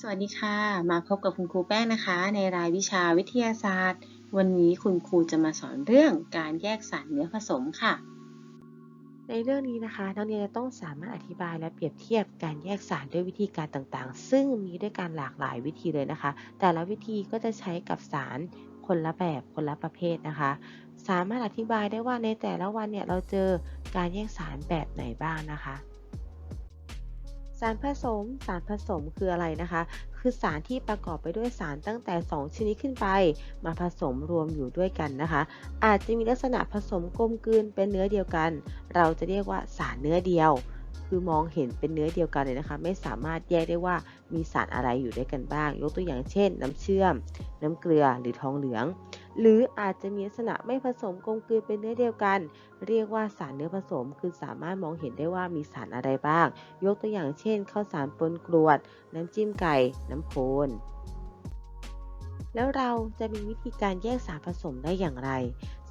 สวัสดีค่ะ มาพบกับคุณครูแป้งนะคะ ในรายวิชาวิทยาศาสตร์ วันนี้คุณครูจะมาสอนเรื่องการแยกสารเนื้อผสมค่ะ ในเรื่องนี้นะคะนักเรียนจะต้องสามารถอธิบายและเปรียบเทียบการแยกสารด้วยวิธีการต่างๆ ซึ่งมีด้วยการหลากหลายวิธีเลยนะคะ แต่ละวิธีก็จะใช้กับสารคนละแบบคนละประเภทนะคะ สามารถอธิบายได้ว่าในแต่ละวันเนี่ยเราเจอการแยกสารแบบไหนบ้างนะคะ สารผสม สารผสมคืออะไรนะคะ คือสารที่ประกอบไปด้วยสารตั้งแต่ 2 ชนิดขึ้นไป มาผสมรวมอยู่ด้วยกันนะคะ อาจจะมีลักษณะผสมกลมกลืนเป็นเนื้อเดียวกัน เราจะเรียกว่าสารเนื้อเดียว คือมองเห็นเป็นเนื้อเดียวกันเลยนะคะ ไม่สามารถแยกได้ว่า มีสารอะไรอยู่ด้วยกันบ้าง ยกตัวอย่างเช่น น้ำเชื่อม น้ำเกลือหรือทองเหลือง หรืออาจจะมีลักษณะไม่ผสมกลมกลืนเป็นเนื้อเดียวกัน เรียกว่าสารเนื้อผสม คือสามารถมองเห็นได้ว่ามีสารอะไรบ้าง ยกตัวอย่างเช่นข้าวสารปนกรวด น้ำจิ้มไก่ น้ำโพนแล้วเราจะมีวิธีการแยกสารผสมได้อย่างไร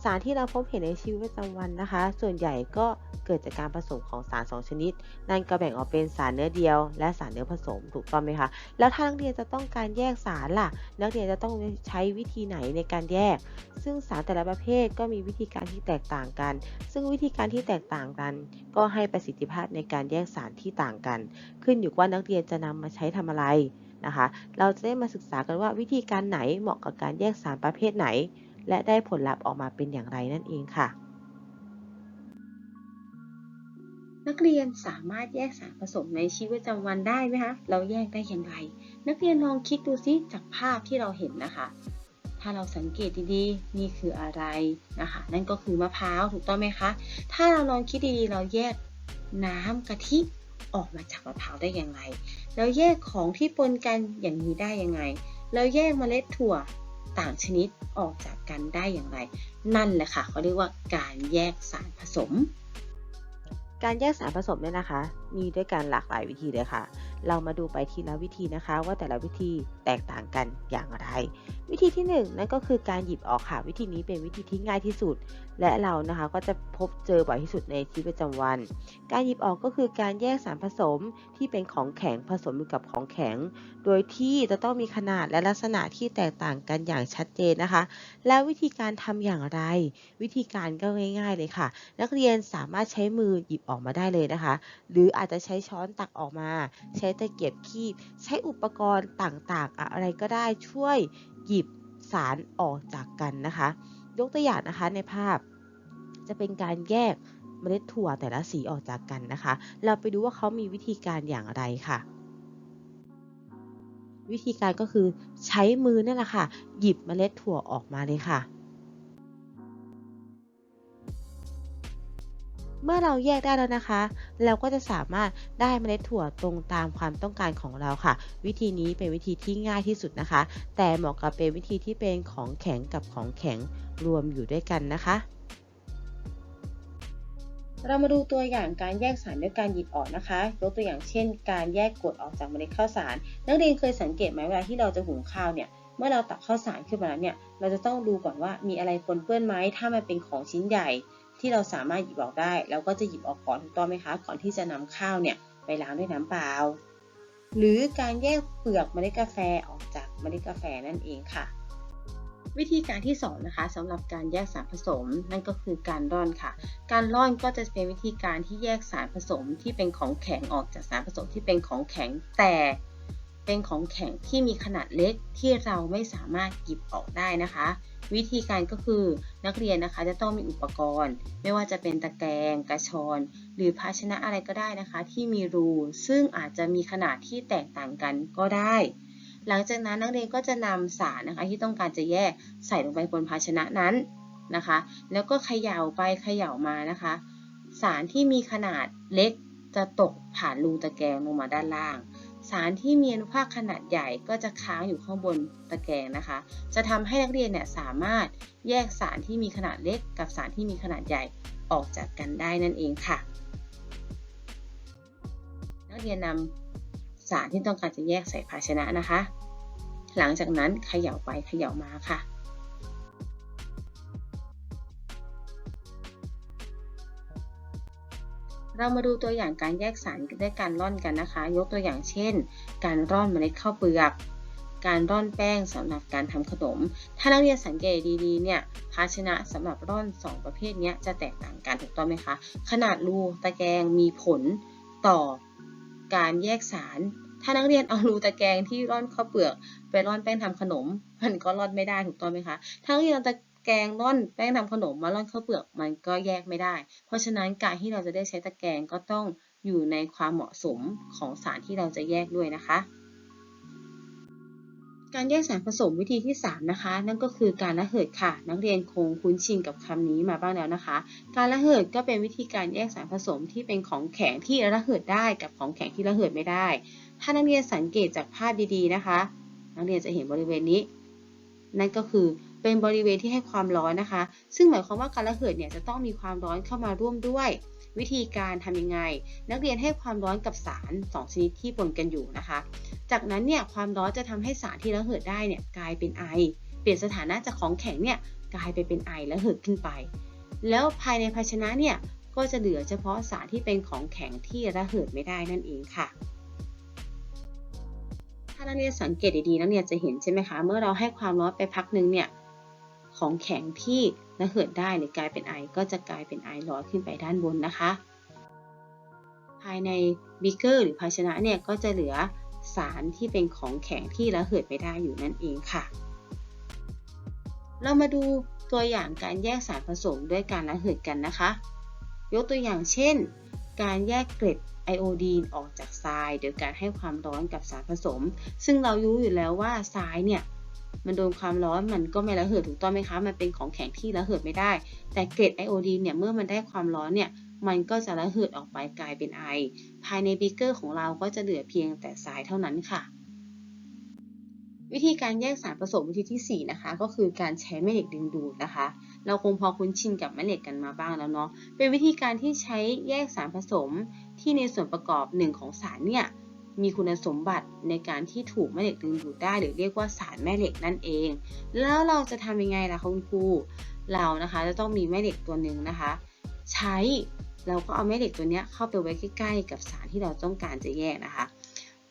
สารที่เราพบเห็นในชีวิตประจำวันนะคะ ส่วนใหญ่ก็เกิดจากการผสมของสาร 2 ชนิด นั่นก็แบ่งออกเป็นสารเนื้อเดียว และสารเนื้อผสมถูกต้องไหมคะ แล้วถ้านักเรียนจะต้องการแยกสารล่ะ นักเรียนจะต้องใช้วิธีไหนในการแยก ซึ่งสารแต่ละประเภทก็มีวิธีการที่แตกต่างกัน ซึ่งวิธีการที่แตกต่างกัน ก็ให้ประสิทธิภาพในการแยกสารที่ต่างกัน ขึ้นอยู่ว่านักเรียนจะนำมาใช้ทำอะไรนะคะ เราจะได้มาศึกษากันว่าวิธีการไหนเหมาะกับการแยกสารประเภทไหน และได้ผลลัพธ์ออกมาเป็นอย่างไรนั่นเองค่ะ นักเรียนสามารถแยกสารผสมในชีวิตประจำวันได้ไหมคะเราแยกได้อย่างไร นักเรียนลองคิดดูซิจากภาพที่เราเห็นนะคะ ถ้าเราสังเกตดีๆ นี่คืออะไรนะคะ นั่นก็คือมะพร้าวถูกต้องไหมคะ ถ้าเราลองคิดดีๆ เราแยกน้ำกะทิออกมาจากมะพร้าวได้อย่างไร แล้วแยกของที่ปนกันอย่างนี้ได้ยังไง แล้วแยกเมล็ดถั่ว ต่างชนิดออกจากกันได้อย่างไร นั่นแหละค่ะเขาเรียกว่าการแยกสารผสม การแยกสารผสมเนี่ยนะคะ มีด้วยกันหลากหลายวิธีเลยค่ะ เรามาดูไปทีละวิธีนะคะ ว่าแต่ละวิธีแตกต่างกันอย่างไร วิธีที่1นงนั่นก็คือการหยิบออกค่ะ วิธีนี้เป็นวิธีที่ง่ายที่สุด และเรานะคะก็จะพบเจอบ่อยที่สุดในชีวิตประจำวัน การหยิบออกก็คือการแยกสารผสมที่เป็นของแข็งผสมอยู่กับของแข็ง โดยที่จะต้องมีขนาดและลักษณะที่แตกต่างกันอย่างชัดเจนนะคะ แล้ววิธีการทำอย่างไร วิธีการก็ง่าย ๆเลยค่ะ นักเรียนสามารถใช้มือหยิบออกมาได้เลยนะคะ หรืออาจจะใช้ช้อนตักออกมา ใช้ตะเกียบคีบ ใช้อุปกรณ์ต่างๆ อะไรก็ได้ช่วยหยิบสารออกจากกันนะคะ ยกตัวอย่างนะคะในภาพ จะเป็นการแยกเมล็ดถั่วแต่ละสีออกจากกันนะคะ เราไปดูว่าเขามีวิธีการอย่างไรค่ะ วิธีการก็คือใช้มือนั่นแหละค่ะ หยิบเมล็ดถั่วออกมาเลยค่ะ เมื่อเราแยกได้แล้วนะคะ เราก็จะสามารถได้เมล็ดถั่วตรงตามความต้องการของเราค่ะ วิธีนี้เป็นวิธีที่ง่ายที่สุดนะคะ แต่เหมาะกับเป็นวิธีที่เป็นของแข็งกับของแข็งรวมอยู่ด้วยกันนะคะ เรามาดูตัวอย่างการแยกสารด้วยการหยิบออกนะคะ ยกตัวอย่างเช่น การแยกกรดออกจากเมล็ดข้าวสาร นักเรียนเคยสังเกตไหมเวลาที่เราจะหุงข้าวเนี่ยเมื่อเราตักข้าวสารขึ้นมาแล้วเนี่ย เราจะต้องดูก่อนว่ามีอะไรปนเปื้อนไหม ถ้ามันเป็นของชิ้นใหญ่ ที่เราสามารถหยิบออกได้เราก็จะหยิบออกก่อนถูกต้องไหมคะ ก่อนที่จะนำข้าวเนี่ยไปล้างด้วยน้ำเปล่า หรือการแยกเปลือกเมล็ดกาแฟออกจากเมล็ดกาแฟนั่นเองค่ะ วิธีการที่2นะคะสำหรับการแยกสารผสมนั่นก็คือการร่อนค่ะ การร่อนก็จะเป็นวิธีการที่แยกสารผสมที่เป็นของแข็งออกจากสารผสมที่เป็นของแข็งแต่ เป็นของแข็งที่มีขนาดเล็กที่เราไม่สามารถหยิบออกได้นะคะ วิธีการก็คือนักเรียนนะคะจะต้องมีอุปกรณ์ ไม่ว่าจะเป็นตะแกรงกระชอน หรือภาชนะอะไรก็ได้นะคะ ที่มีรูซึ่งอาจจะมีขนาดที่แตกต่างกันก็ได้ หลังจากนั้นนักเรียนก็จะนำสารนะคะที่ต้องการจะแยกใส่ลงไปบนภาชนะนั้นนะคะ แล้วก็เขย่าไปเขย่ามานะคะ สารที่มีขนาดเล็กจะตกผ่านรูตะแกรงลงมาด้านล่าง สารที่มีอนุภาคขนาดใหญ่ก็จะค้างอยู่ข้างบนตะแกรงนะคะ จะทำให้นักเรียนเนี่ยสามารถแยกสารที่มีขนาดเล็ก กับสารที่มีขนาดใหญ่ออกจากกันได้นั่นเองค่ะ นักเรียนนำสารที่ต้องการจะแยกใส่ภาชนะนะคะ หลังจากนั้นเขย่าไปเขย่ามาค่ะ เรามาดูตัวอย่างการแยกสารด้วยการร่อนกันนะคะ ยกตัวอย่างเช่น การร่อนเมล็ดข้าวเปลือก การร่อนแป้งสำหรับการทำขนม ถ้านักเรียนสังเกตดีๆเนี่ยภาชนะสำหรับร่อน 2 ประเภทนี้จะแตกต่างกันถูกต้องไหมคะ ขนาดรูตะแกรงมีผลต่อการแยกสาร ถ้านักเรียนเอารูตะแกรงที่ร่อนข้าวเปลือก ไปร่อนแป้งทำขนม มันก็ร่อนไม่ได้ถูกต้องไหมคะถ้านักเรียนเอาตะ แกงร่อนแป้งทำขนมมาร่อนข้าวเปลือกมันก็แยกไม่ได้ เพราะฉะนั้นการที่เราจะได้ใช้ตะแกรงก็ต้องอยู่ในความเหมาะสมของสารที่เราจะแยกด้วยนะคะ การแยกสารผสมวิธีที่ 3 นะคะ นั่นก็คือการระเหิดค่ะ นักเรียนคงคุ้นชินกับคำนี้มาบ้างแล้วนะคะ การระเหิดก็เป็นวิธีการแยกสารผสมที่เป็นของแข็งที่ระเหิดได้กับของแข็งที่ระเหิดไม่ได้ ถ้านักเรียนสังเกตจากภาพดีๆนะคะ นักเรียนจะเห็นบริเวณนี้ นั่นก็คือ เป็นบริเวณที่ให้ความร้อนนะคะ ซึ่งหมายความว่าการระเหิดเนี่ยจะต้องมีความร้อนเข้ามาร่วมด้วย วิธีการทำยังไง นักเรียนให้ความร้อนกับสาร 2 ชนิดที่ปนกันอยู่นะคะ จากนั้นเนี่ยความร้อนจะทำให้สารที่ระเหิดได้เนี่ยกลายเป็นไอ เปลี่ยนสถานะจากของแข็งเนี่ยกลายไปเป็นไอและเหิดขึ้นไป แล้วภายในภาชนะเนี่ยก็จะเหลือเฉพาะสารที่เป็นของแข็งที่ระเหิดไม่ได้นั่นเองค่ะถ้านักเรียนสังเกตดีๆนักเรียนจะเห็นใช่ไหมคะ เมื่อเราให้ความร้อนไปพักหนึ่งเนี่ย ของแข็งที่ระเหิดได้หรือกลายเป็นไอ ก็จะกลายเป็นไอลอยขึ้นไปด้านบนนะคะ ภายในบิเกอร์หรือภาชนะเนี่ยก็จะเหลือสารที่เป็นของแข็งที่ระเหิดไม่ได้อยู่นั่นเองค่ะ เรามาดูตัวอย่างการแยกสารผสมด้วยการระเหิดกันนะคะ ยกตัวอย่างเช่น การแยกเกล็ดไอโอดีนออกจากทราย โดยการให้ความร้อนกับสารผสม ซึ่งเรารู้อยู่แล้วว่าทรายเนี่ย มันโดนความร้อนมันก็ไม่ระเหิดถูกต้องไหมคะ มันเป็นของแข็งที่ระเหิดไม่ได้ แต่เกล็ดไอโอดีนเนี่ยเมื่อมันได้ความร้อนเนี่ยมันก็จะระเหิดออกไปกลายเป็นไอ ภายในบีเกอร์ของเราก็จะเหลือเพียงแต่ทรายเท่านั้นค่ะ วิธีการแยกสารผสมวิธีที่ 4 นะคะ ก็คือการใช้แม่เหล็กดึงดูดนะคะ เราคงพอคุ้นชินกับแม่เหล็กกันมาบ้างแล้วเนาะ เป็นวิธีการที่ใช้แยกสารผสมที่ในส่วนประกอบหนึ่งของสารเนี่ย มีคุณสมบัติในการที่ถูกแม่เหล็กดึงดูดได้ หรือเรียกว่าสารแม่เหล็กนั่นเอง แล้วเราจะทำยังไงล่ะคุณครูเรานะคะจะต้องมีแม่เหล็กตัวหนึ่งนะคะ ใช้เราก็เอาแม่เหล็กตัวนี้เข้าไปไว้ใกล้ๆ กับสารที่เราต้องการจะแยกนะคะ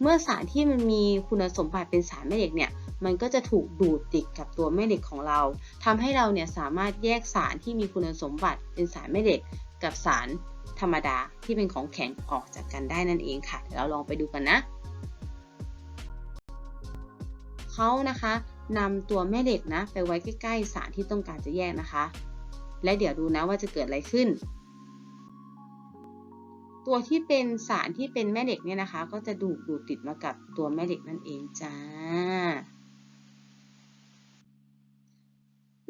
เมื่อสารที่มันมีคุณสมบัติเป็นสารแม่เหล็กเนี่ยมันก็จะถูกดูดติดกับตัวแม่เหล็กของเราทำให้เราเนี่ยสามารถแยกสารที่มีคุณสมบัติเป็นสารแม่เหล็ก กับสาร ธรรมดาที่เป็นของแข็งออกจากกันได้นั่นเองค่ะเดี๋ยวเราลองไปดูกันนะเขานะคะนำตัวแม่เหล็กนะ ไปไว้ใกล้ๆสารที่ต้องการจะแยกนะคะ และเดี๋ยวดูนะว่าจะเกิดอะไรขึ้น ตัวที่เป็นสารที่เป็นแม่เหล็กเนี่ยนะคะ ก็จะดูดดูดติดมากับตัวแม่เหล็กนั่นเองจ้า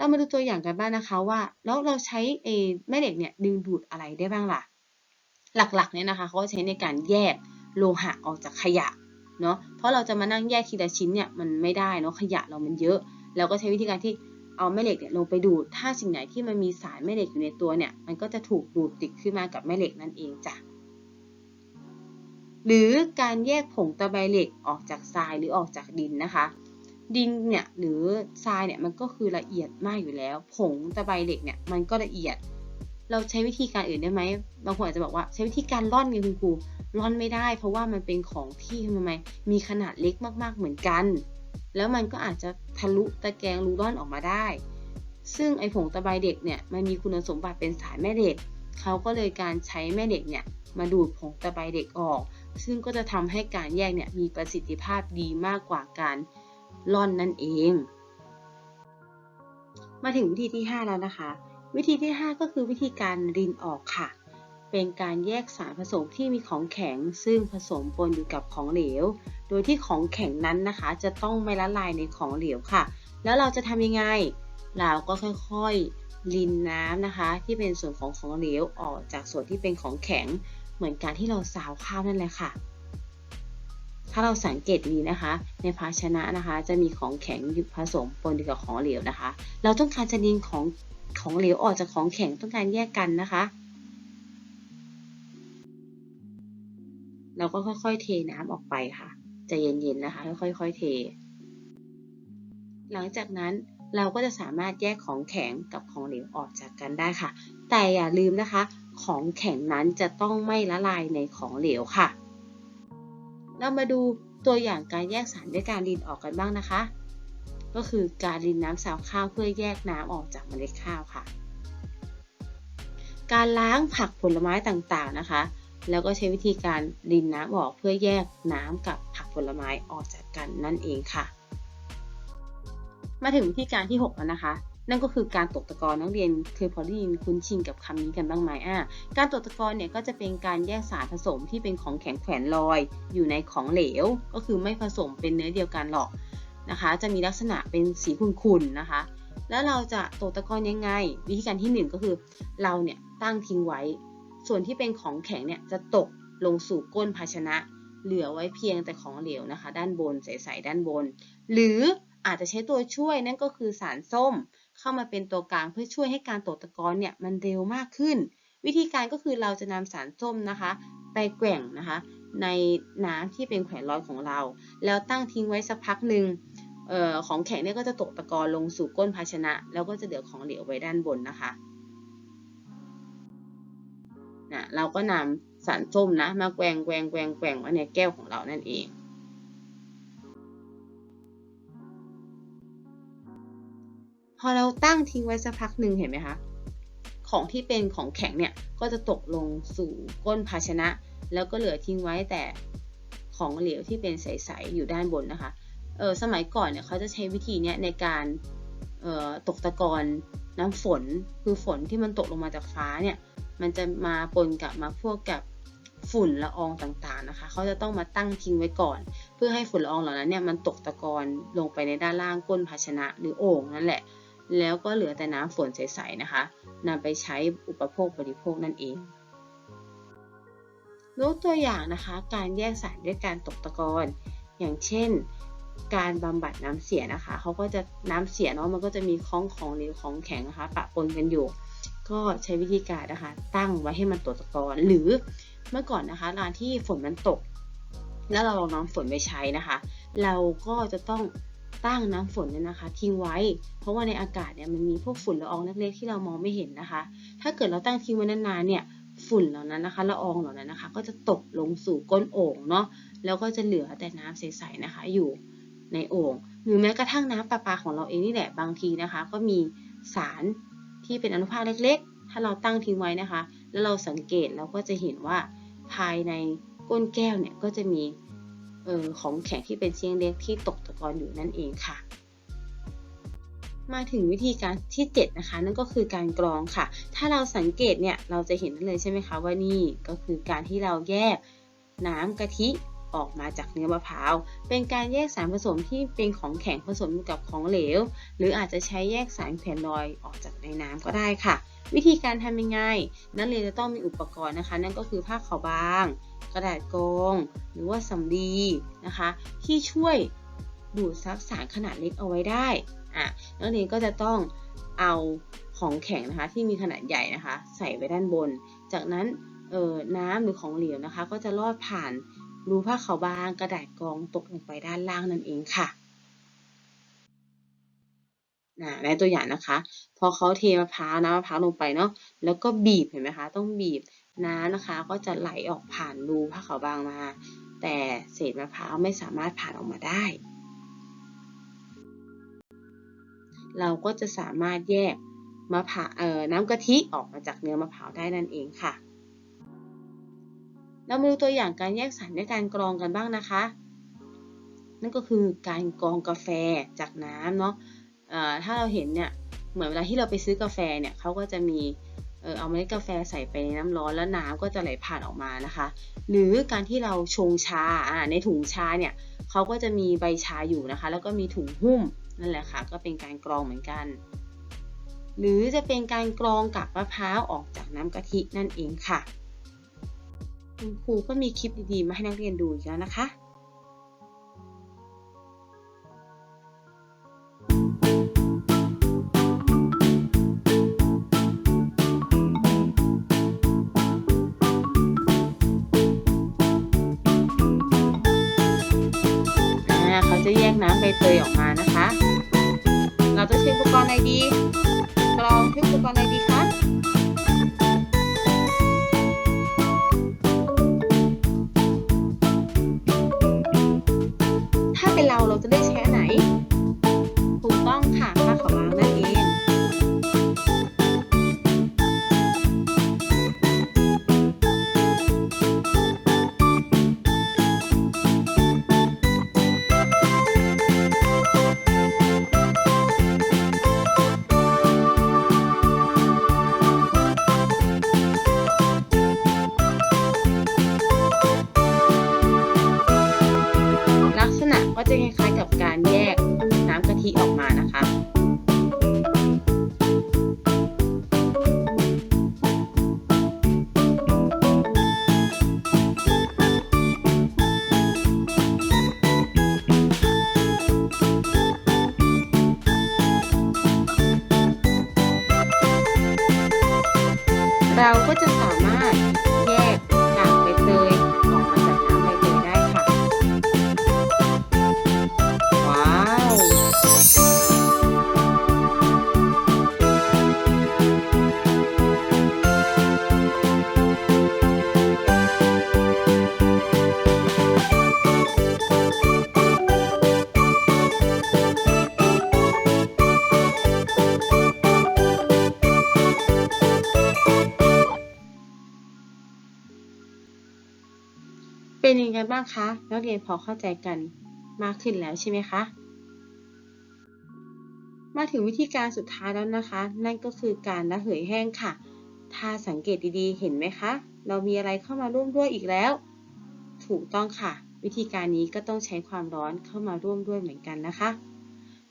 เรามาดูตัวอย่างกันบ้างนะคะว่าแล้วเราใช้เอแม่เหล็กเนี่ยดึงดูดอะไรได้บ้างล่ะ หลักๆเนี่ยนะคะเขาใช้ในการแยกโลหะออกจากขยะเนาะเพราะเราจะมานั่งแยกทีละชิ้นเนี่ยมันไม่ได้เนาะขยะเรามันเยอะ เราก็ใช้วิธีการที่เอาแม่เหล็กเนี่ยลงไปดูด ถ้าสิ่งไหนที่มันมีสารแม่เหล็กอยู่ในตัวเนี่ยมันก็จะถูกดูดติดขึ้นมากับแม่เหล็กนั่นเองจ้ะหรือการแยกผงตะไบเหล็กออกจากทรายหรือออกจากดินนะคะ ดินเนี่ยหรือทรายเนี่ยมันก็คือละเอียดมากอยู่แล้ว ผงตะไบเหล็กเนี่ยมันก็ละเอียด เราใช้วิธีการอื่นได้ไหมบางคนอาจจะบอกว่าใช้วิธีการร่อนไงคุณครูร่อนไม่ได้ เพราะว่ามันเป็นของที่ทำไมมีขนาดเล็กมากๆเหมือนกัน แล้วมันก็อาจจะทะลุตะแกรงรูร่อนออกมาได้ ซึ่งไอผงตะไบเด็กเนี่ยมันมีคุณสมบัติเป็นสารแม่เหล็กเขาก็เลยการใช้แม่เหล็กเนี่ยมาดูดผงตะไบเด็กออก ซึ่งก็จะทำให้การแยกเนี่ยมีประสิทธิภาพดีมากกว่าการ ร่อนนั่นเอง มาถึงวิธีที่ 5 แล้วนะคะ วิธีที่ 5 ก็คือวิธีการรินออกค่ะ เป็นการแยกสารผสมที่มีของแข็ง ซึ่งผสมปนอยู่กับของเหลว โดยที่ของแข็งนั้นนะคะ จะต้องไม่ละลายในของเหลวค่ะ แล้วเราจะทำยังไง เราก็ค่อยๆรินน้ำนะคะ ที่เป็นส่วนของของเหลวออกจากส่วนที่เป็นของแข็ง เหมือนการที่เราซาวข้าวนั่นแหละค่ะ ถ้าเราสังเกตดีนะคะ ในภาชนะนะคะ จะมีของแข็งอยู่ผสมปนกับของเหลวนะคะ เราต้องการจะดึงของของเหลวออกจากของแข็งต้องการแยกกันนะคะ เราก็ค่อยๆ เทน้ำออกไปค่ะใจเย็นๆนะคะค่อยๆเท หลังจากนั้นเราก็จะสามารถแยกของแข็งกับของเหลวออกจากกันได้ค่ะ แต่อย่าลืมนะคะ ของแข็งนั้นจะต้องไม่ละลายในของเหลวค่ะ เรามาดูตัวอย่างการแยกสารด้วยการรินออกกันบ้างนะคะ ก็คือการรินน้ำสาวข้าวเพื่อแยกน้ำออกจากเมล็ดข้าวค่ะ การล้างผักผลไม้ต่างๆนะคะ แล้วก็ใช้วิธีการรินน้ำออกเพื่อแยกน้ำกับผักผลไม้ออกจากกันนั่นเองค่ะ มาถึงวิธีการที่ 6 แล้วนะคะ นั่นก็คือการตกตะกอนนักเรียนเคยพอได้ยินคุ้นชินกับคำนี้กันบ้างไหมอะการตกตะกอนเนี่ยก็จะเป็นการแยกสารผสมที่เป็นของแข็งแขวนลอย อยู่ในของเหลว ก็คือไม่ผสมเป็นเนื้อเดียวกันหรอกนะคะ จะมีลักษณะเป็นสีขุ่นๆนะคะ แล้วเราจะตกตะกอนยังไง วิธีการที่ 1 ก็คือ เราเนี่ยตั้งทิ้งไว้ ส่วนที่เป็นของแข็งเนี่ยจะตกลงสู่ก้นภาชนะ เหลือไว้เพียงแต่ของเหลวนะคะ ด้านบนใสๆด้านบน หรืออาจจะใช้ตัวช่วยนั่นก็คือสารส้ม เข้ามาเป็นตัวกลางเพื่อช่วยให้การตกตะกอนเนี่ยมันเร็วมากขึ้น วิธีการก็คือเราจะนำสารส้มนะคะ ไปแกว่งนะคะ ในน้ำที่เป็นแขวนลอยของเรา แล้วตั้งทิ้งไว้สักพักหนึ่งออของแข็งเนี่ยก็จะตกตะกอนลงสู่ก้นภาชนะ แล้วก็จะเหลือของเหลวไว้ด้านบนนะคะนะเราก็นำสารส้มนะมาแกว่งแกว่งแกว่งแกว่งไว้ในแก้วของเรานั่นเอง พอเราตั้งทิ้งไว้สักพักหนึ่งเห็นไหมคะ ของที่เป็นของแข็งเนี่ยก็จะตกลงสู่ก้นภาชนะ แล้วก็เหลือทิ้งไว้แต่ของเหลวที่เป็นใสๆอยู่ด้านบนนะคะ เออสมัยก่อนเนี่ยเขาจะใช้วิธีเนี้ยในการเอ่อตกตะกอนน้ำฝนคือฝนที่มันตกลงมาจากฟ้าเนี่ยมันจะมาปนกับมาพวกกับฝุ่นละอองต่างๆนะคะเขาจะต้องมาตั้งทิ้งไว้ก่อน เพื่อให้ฝุ่นละอองเหล่านั้นเนี่ยมันตกตะกอนลงไปในด้านล่างก้นภาชนะหรือโอ่งนั่นแหละ แล้วก็เหลือแต่น้ำฝนใสๆนะคะนำไปใช้อุปโภคบริโภคนั่นเองยกตัวอย่างนะคะการแยกสารด้วยการตกตะกอนอย่างเช่น การบำบัดน้ำเสียนะคะเขาก็จะน้ำเสียเนาะมันก็จะมีคล้องของเหลวของแข็งนะคะปะปนกันอยู่ ก็ใช้วิธีการนะคะ ตั้งไว้ให้มันตกตะกอนหรือเมื่อก่อนนะคะร้านที่ฝนมันตก แล้วเราเอาน้ำฝนไปใช้นะคะ เราก็จะต้อง ตั้งน้ำฝนเนี่ยนะคะ ทิ้งไว้ เพราะว่าในอากาศเนี่ยมันมีพวกฝุ่นละอองเล็กๆที่เรามองไม่เห็นนะคะ ถ้าเกิดเราตั้งทิ้งไว้นานๆเนี่ยฝุ่นเหล่านั้นนะคะละอองเหล่านั้นนะคะ ก็จะตกลงสู่ก้นโอ่งเนาะแล้วก็จะเหลือแต่น้ำใสๆนะคะ อยู่ในโอ่งหรือแม้กระทั่งน้ำประปาของเราเองนี่แหละบางทีนะคะ ก็มีสารที่เป็นอนุภาคเล็กๆ ถ้าเราตั้งทิ้งไว้นะคะ แล้วเราสังเกตเราก็จะเห็นว่าภายในก้นแก้วเนี่ยก็จะมี ออของแข็งที่เป็นชิ้นเล็กที่ตกตะกอนอยู่นั่นเองค่ะ มาถึงวิธีการที่ 7 นะคะ นั่นก็คือการกรองค่ะ ถ้าเราสังเกตเนี่ยเราจะเห็นเลยใช่ไหมคะว่านี่ก็คือการที่เราแยกน้ำกะทิออกมาจากเนื้อมะพร้าว เป็นการแยกสารผสมที่เป็นของแข็งผสมกับของเหลว หรืออาจจะใช้แยกสารแผ่นลอยออกจากในน้ำก็ได้ค่ะ วิธีการทำยังไง นักเรียนจะต้องมีอุปกรณ์นะคะ นั่นก็คือผ้าขาวบาง กระดาษกรองหรือว่าสำลีนะคะ ที่ช่วยดูดซับสารขนาดเล็กเอาไว้ได้อะนักเรียนก็จะต้องเอาของแข็งนะคะที่มีขนาดใหญ่นะคะ ใส่ไว้ด้านบน จากนั้นเอ่อน้ำหรือของเหลวนะคะ ก็จะลอดผ่านรูผ้าขาวบางกระดาษกรองตกลงไปด้านล่างนั่นเองค่ะ นะในตัวอย่างนะคะ พอเขาเทมะพร้าวน้ำมะพร้าวลงไปเนาะแล้วก็บีบเห็นไหมคะต้องบีบน้ำนะคะ ก็จะไหลออกผ่านรูผ้าขาวบางมา แต่เศษมะพร้าวไม่สามารถผ่านออกมาได้ เราก็จะสามารถแยกมะพร้าวน้ำกะทิออกมาจากเนื้อมะพร้าวได้นั่นเองค่ะ เรามาดูตัวอย่างการแยกสารด้วยการกรองกันบ้างนะคะ นั่นก็คือการกรองกาแฟจากน้ำเนาะ ถ้าเราเห็นเนี่ยเหมือนเวลาที่เราไปซื้อกาแฟเนี่ยเขาก็จะมีเออเอาเมล็ดกาแฟใส่ไปในน้ำร้อนแล้วน้ำก็จะไหลผ่านออกมานะคะ หรือการที่เราชงชาอ่าในถุงชาเนี่ยเขาก็จะมีใบชาอยู่นะคะ แล้วก็มีถุงหุ้มนั่นแหละค่ะ ก็เป็นการกรองเหมือนกัน หรือจะเป็นการกรองกากมะพร้าวออกจากน้ำกะทินั่นเองค่ะ คุณครูก็มีคลิปดีๆ มาให้นักเรียนดูอีกแล้วนะคะ เตยออกมานะคะ เราจะใช้อุปกรณ์อะไรดีกรองใช้อุปกรณ์อะไรดีคะางคะ นักเรียนพอเข้าใจกันมากขึ้นแล้วใช่ไหมคะ มาถึงวิธีการสุดท้ายแล้วนะคะ นั่นก็คือการระเหยแห้งค่ะ ถ้าสังเกตดีๆ เห็นไหมคะ เรามีอะไรเข้ามาร่วมด้วยอีกแล้ว ถูกต้องค่ะ วิธีการนี้ก็ต้องใช้ความร้อนเข้ามาร่วมด้วยเหมือนกันนะคะ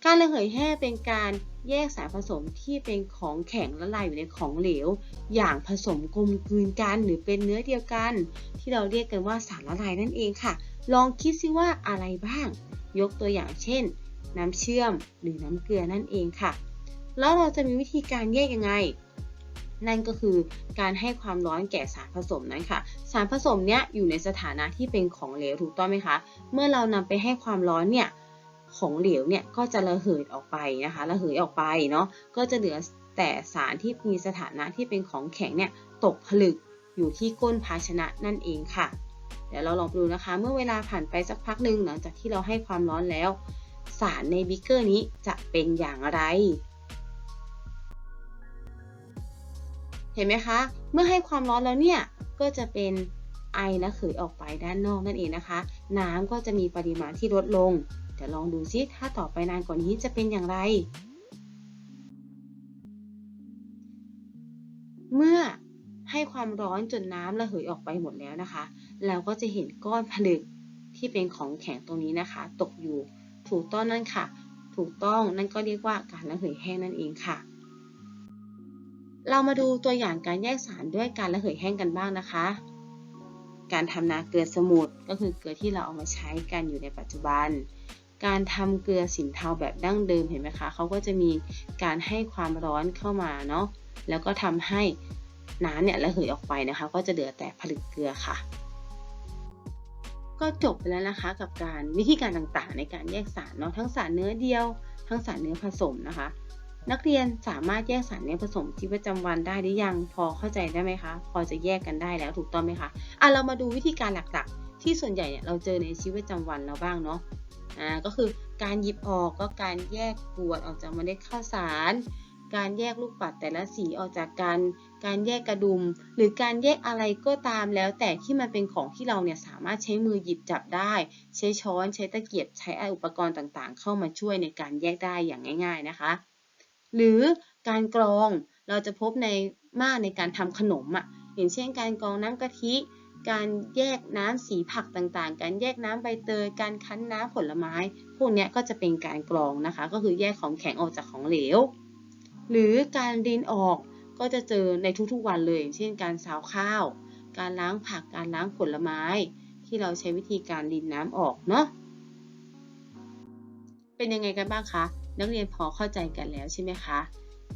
การระเหยแห้งเป็นการแยกสารผสมที่เป็นของแข็งละลายอยู่ในของเหลว อย่างผสมกลมกลืนกันหรือเป็นเนื้อเดียวกัน ที่เราเรียกกันว่าสารละลายนั่นเองค่ะ ลองคิดซิว่าอะไรบ้าง ยกตัวอย่างเช่น น้ำเชื่อมหรือน้ำเกลือนั่นเองค่ะ แล้วเราจะมีวิธีการแยกยังไง นั่นก็คือการให้ความร้อนแก่สารผสมนั้นค่ะ สารผสมเนี้ยอยู่ในสถานะที่เป็นของเหลวถูกต้องไหมคะ เมื่อเรานำไปให้ความร้อนเนี่ย ของเหลวเนี่ยก็จะระเหยออกไปนะคะระเหยออกไปเนาะก็จะเหลือแต่สารที่มีสถานะที่เป็นของแข็งเนี่ยตกผลึกอยู่ที่ก้นภาชนะนั่นเองค่ะ เดี๋ยวเราลองดูนะคะ เมื่อเวลาผ่านไปสักพักหนึ่งหลังจากที่เราให้ความร้อนแล้ว สารในบิกเกอร์นี้จะเป็นอย่างไร เห็นไหมคะ เมื่อให้ความร้อนแล้วเนี่ยก็จะเป็นไอระเหยออกไปด้านนอกนั่นเองนะคะ น้ำก็จะมีปริมาณที่ลดลง ดี๋ยวลองดูซิถ้าต่อไปนานกว่านี้จะเป็นอย่างไร เมื่อให้ความร้อนจนน้ำระเหยออกไปหมดแล้วนะคะ เราก็จะเห็นก้อนผลึกที่เป็นของแข็งตรงนี้นะคะ ตกอยู่ถูกต้องนั่นค่ะ ถูกต้องนั่นก็เรียกว่าการระเหยแห้งนั่นเองค่ะ เรามาดูตัวอย่างการแยกสารด้วยการระเหยแห้งกันบ้างนะคะการทำนาเกลือสมุทรก็คือเกลือที่เราเอามาใช้กันอยู่ในปัจจุบัน การทำเกลือสินเทาแบบดั้งเดิมเห็นไหมคะเขาก็จะมีการให้ความร้อนเข้ามาเนาะแล้วก็ทำให้น้ำเนี่ยระเหยออกไปนะคะ ก็จะเหลือแต่ผลึกเกลือค่ะ ก็จบไปแล้วนะคะกับการวิธีการต่างๆ ในการแยกสารเนาะทั้งสารเนื้อเดียว ทั้งสารเนื้อผสมนะคะ นักเรียนสามารถแยกสารเนื้อผสมชีวิตประจำวันได้หรือยังพอเข้าใจได้ไหมคะ พอจะแยกกันได้แล้วถูกต้องไหมคะอะเรามาดูวิธีการหลักๆ ที่ส่วนใหญ่เนี่ยเราเจอในชีวิตประจำวันเราบ้างเนาะอ่าก็คือการหยิบออกก็การแยกกรวดออกจากเมล็ดข้าวสาร การแยกลูกปัดแต่ละสีออกจากกัน การแยกกระดุม หรือการแยกอะไรก็ตามแล้วแต่ที่มันเป็นของที่เราเนี่ยสามารถใช้มือหยิบจับได้ ใช้ช้อนใช้ตะเกียบใช้อุปกรณ์ต่างๆ เข้ามาช่วยในการแยกได้อย่างง่าย ๆนะคะ หรือการกรองเราจะพบในมากในการทำขนมอะอย่างเช่น การกรองน้ำกะทิ การแยกน้ำสีผักต่างๆ การแยกน้ำใบเตย การคั้นน้ำผลไม้ พวกนี้ก็จะเป็นการกรองนะคะ ก็คือแยกของแข็งออกจากของเหลว หรือการรินออกก็จะเจอในทุกๆวันเลย เช่นการซาวข้าว การล้างผัก การล้างผลไม้ ที่เราใช้วิธีการรินน้ำออกเนาะ เป็นยังไงกันบ้างคะ นักเรียนพอเข้าใจกันแล้วใช่ไหมคะ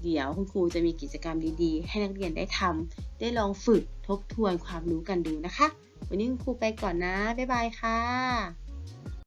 เดี๋ยวคุณครูจะมีกิจกรรมดีๆ ให้นักเรียนได้ทำได้ลองฝึกทบทวนความรู้กันดูนะคะ วันนี้คุณครูไปก่อนนะ บ๊ายบายค่ะ